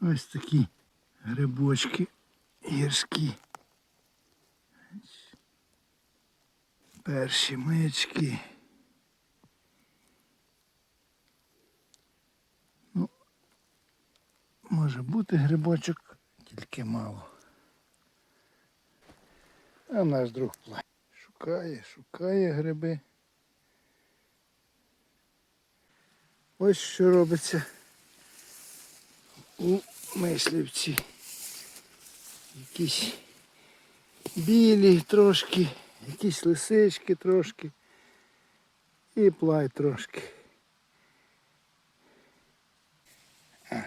Ось такі грибочки гірські. Перші маячки. Ну, може бути грибочок, тільки мало. А наш друг плаче. Шукає, шукає гриби. Ось що робиться у мислівці. Якісь білі трошки, якісь лисички трошки і плай трошки. А,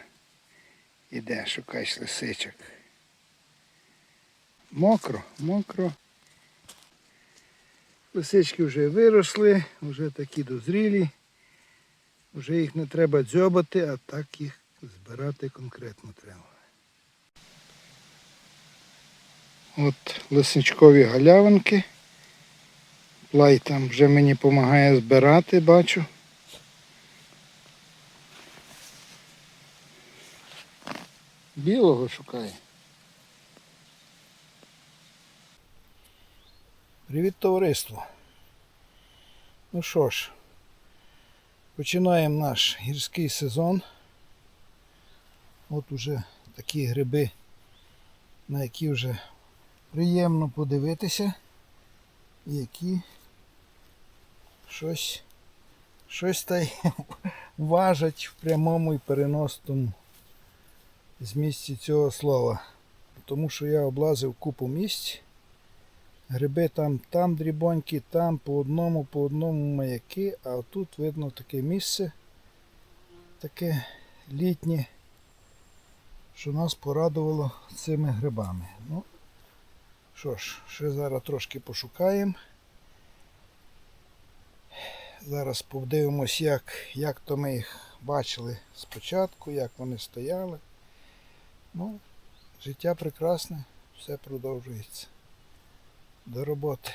іде, шукаєш лисичок. Мокро, мокро. Лисички вже виросли, вже такі дозрілі. Вже їх не треба дзьобати, а так їх збирати конкретно треба. От лисничкові галявинки. Плай там вже мені допомагає збирати, бачу. Білого шукає. Привіт, товариство. Ну що ж, починаємо наш гірський сезон. От уже такі гриби, на які вже приємно подивитися, які щось, щось та й важать в прямому і переносному змісті цього слова. Тому що я облазив купу місць. Гриби там, там дрібонькі, там по одному, по одному маяки, а тут видно таке місце, таке літнє, що нас порадувало цими грибами. Ну, що ж, ще зараз трошки пошукаємо. Зараз подивимось, як, як то ми їх бачили спочатку, як вони стояли. Ну, життя прекрасне, все продовжується. До роботи.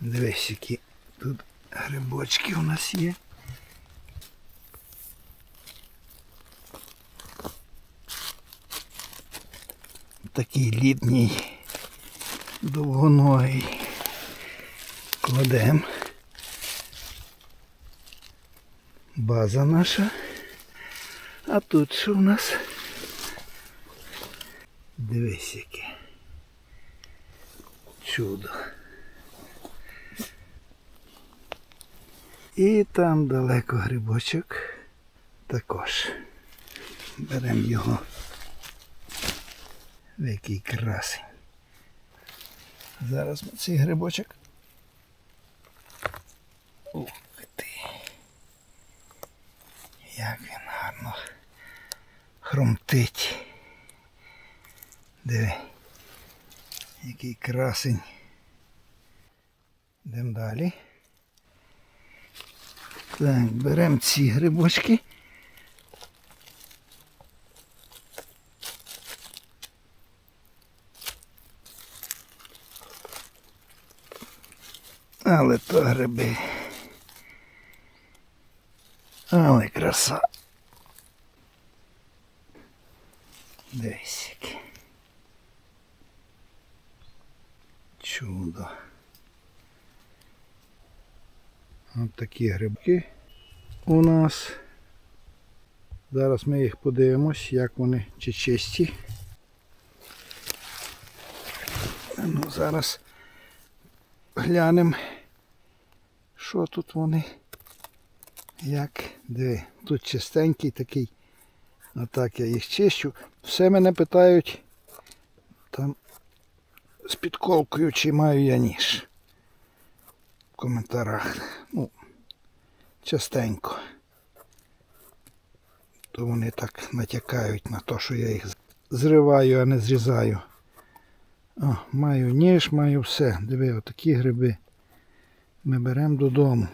Дивись, які тут грибочки у нас є. Такий літній, довгоногий. Кладемо. База наша. А тут що у нас? Дивись яке. Чудо. І там далеко грибочок також. Беремо його. В який красень. Зараз ми цей грибочок. Ух ти. Як він гарно хрумтить. Диви. Який красень. Йдемо далі. Так, беремо ці грибочки. Але то гриби. Але краса. Дивись які. Чудо. Ось такі грибки у нас. Зараз ми їх подивимось, як вони чи чисті. Ну, зараз глянемо, що тут вони. Як, диви, тут чистенький такий. Отак я їх чищу. Все мене питають там з підколкою, чи маю я ніж. В коментарях. Ну, частенько. То вони так натякають на те, що я їх зриваю, а не зрізаю. О, маю ніж, маю все. Диви, отакі гриби. Ми беремо додому.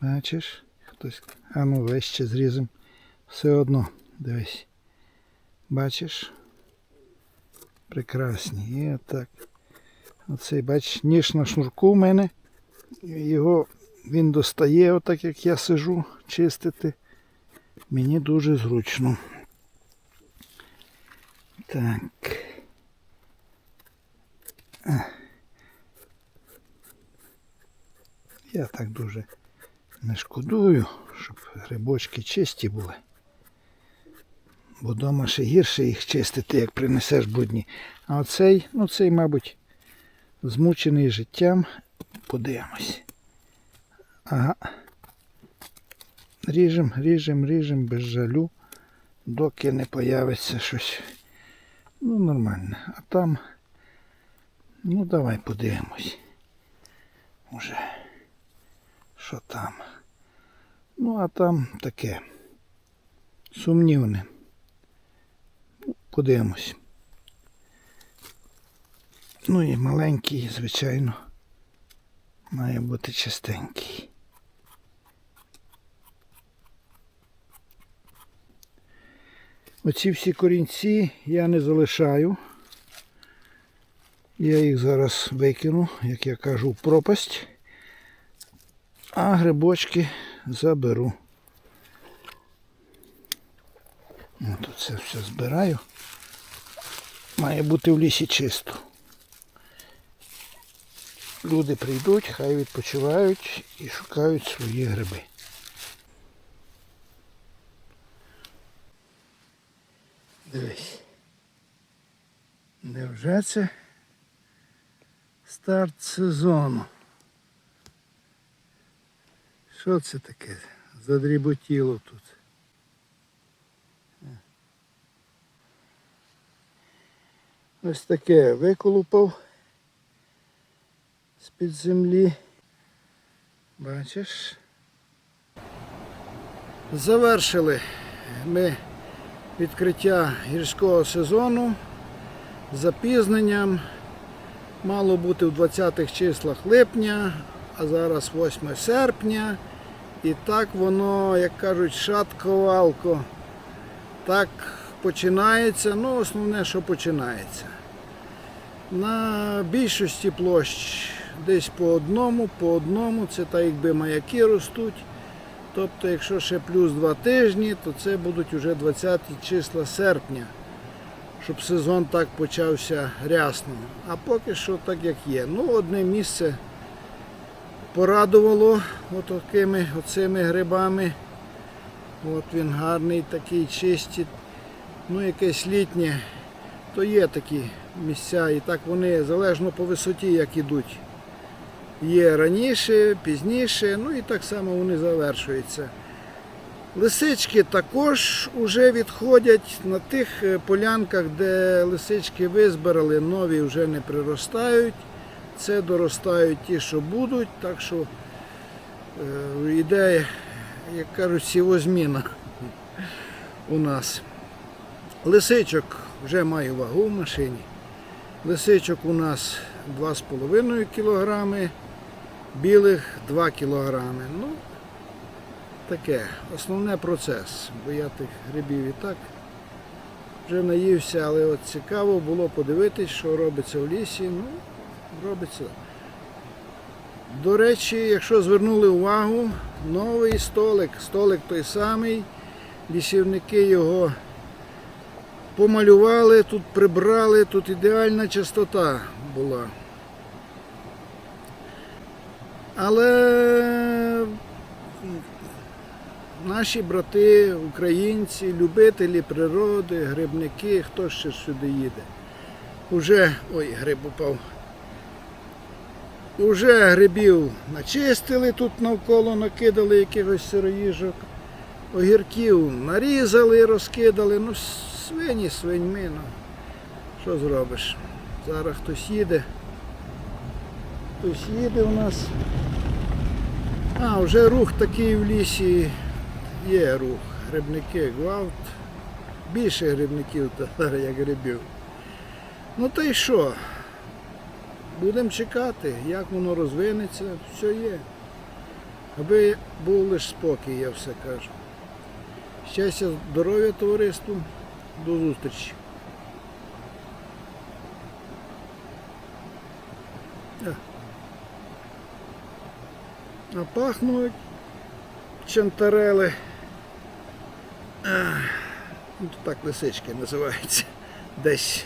Бачиш? Хтось. А ну вище зрізом. Все одно, дивись. Бачиш? Прекрасні. І отак. Оцей, бачиш, ніж на шнурку в мене. Його він достає, отак як я сижу, чистити. Мені дуже зручно. Так. А. Я так дуже не шкодую, щоб грибочки чисті були. Бо вдома ще гірше їх чистити, як принесеш будні. А оцей, ну цей, мабуть, змучений життям. Подивимось. Ага. Ріжем, ріжем, ріжем без жалю, доки не появиться щось. Ну, нормально. А там. Ну, давай подивимось. Уже. Що там? Ну, а там таке. Сумнівне. Ну, Подивимось. Ну і маленький, звичайно, має бути чистенький. Оці всі корінці я не залишаю. Я їх зараз викину, як я кажу, в пропасть, а грибочки заберу. От це все збираю. Має бути в лісі чисто. Люди прийдуть, хай відпочивають і шукають свої гриби. Дивись. Невже це старт сезону? Що це таке? Задріботіло тут. Ось таке виколупав з-під землі. Бачиш? Завершили ми відкриття гірського сезону з запізненням. Мало бути в 20-х числах липня, а зараз 8 серпня. І так воно, як кажуть, шатковалко. Так починається. Ну, основне, що починається. На більшості площ десь по одному, по одному, це так якби маяки ростуть. Тобто, якщо ще плюс два тижні, то це будуть вже 20 числа серпня, щоб сезон так почався рясно. А поки що так як є. Ну, одне місце порадувало отакими оцими грибами. От він гарний, такий чистий. Ну, якесь літнє, то є такі місця, і так вони залежно по висоті, як ідуть. Є раніше, пізніше, ну і так само вони завершуються. Лисички також вже відходять на тих е, полянках, де лисички визбирали, нові вже не приростають. Це доростають ті, що будуть, так що е, йде, як кажуть, сівозміна у нас. Лисичок вже маю вагу в машині. Лисичок у нас 2,5 кг, білих 2 кг. Ну, таке, основне процес, бо я тих грибів і так вже наївся, але от цікаво було подивитись, що робиться в лісі. Ну, робиться. До речі, якщо звернули увагу, новий столик, столик той самий, лісівники його помалювали, тут прибрали, тут ідеальна чистота була. Але наші брати, українці, любителі природи, грибники, хто ще сюди їде. Уже, ой, гриб упав. Уже грибів начистили тут навколо, накидали якихось сироїжок. Огірків нарізали, розкидали. Ну, свині, свиньми. Ну, що зробиш? Зараз хтось їде. Хтось їде у нас. А, вже рух такий в лісі. Є рух. Грибники, гвалт. Більше грибників як грибів. Ну та й що? Будемо чекати, як воно розвинеться, все є. Аби був лише спокій, я все кажу. Щастя, здоров'я товариству. До зустрічі. А. А пахнуть чантарели. Ах, ну, так лисички називаються. Десь